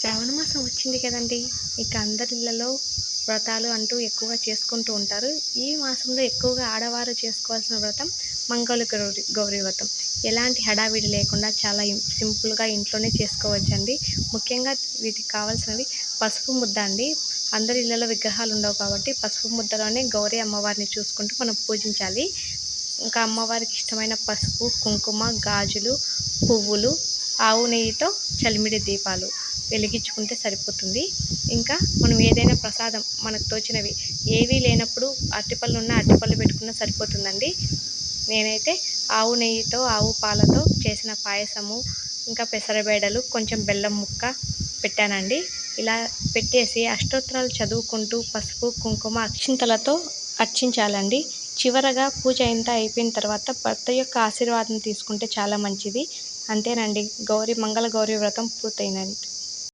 శ్రావణ మాసం వచ్చింది కదండి. ఇక అందరి ఇళ్ళలో వ్రతాలు అంటూ ఎక్కువగా చేసుకుంటూ ఉంటారు. ఈ మాసంలో ఎక్కువగా ఆడవారు చేసుకోవాల్సిన వ్రతం మంగళ గౌరి గౌరీ వ్రతం. ఎలాంటి హడావిడి లేకుండా చాలా సింపుల్గా ఇంట్లోనే చేసుకోవచ్చండి. ముఖ్యంగా వీటికి కావాల్సినవి పసుపు ముద్ద అండి. అందరి ఇళ్ళలో విగ్రహాలు ఉండవు కాబట్టి పసుపు ముద్దలోనే గౌరీ అమ్మవారిని చూసుకుంటూ మనం పూజించాలి. ఇంకా అమ్మవారికి ఇష్టమైన పసుపు కుంకుమ గాజులు పువ్వులు ఆవు నెయ్యితో చలిమిడి దీపాలు వెలిగించుకుంటే సరిపోతుంది. ఇంకా మనం ఏదైనా ప్రసాదం మనకు తోచినవి ఏవీ లేనప్పుడు అరటిపళ్ళు ఉన్న అరటిపళ్ళు పెట్టుకున్నా సరిపోతుందండి. నేనైతే ఆవు నెయ్యితో ఆవు పాలతో చేసిన పాయసము ఇంకా పెసరబేడలు కొంచెం బెల్లం ముక్క పెట్టానండి. ఇలా పెట్టేసి అష్టోత్తరాలు చదువుకుంటూ పసుపు కుంకుమ అక్షింతలతో అర్చించాలండి. చివరగా పూజ అంతా అయిపోయిన తర్వాత భర్త యొక్క ఆశీర్వాదం తీసుకుంటే చాలా మంచిది. అంతేనండి. గౌరీ మంగళ గౌరీ వ్రతం పూర్తయినది.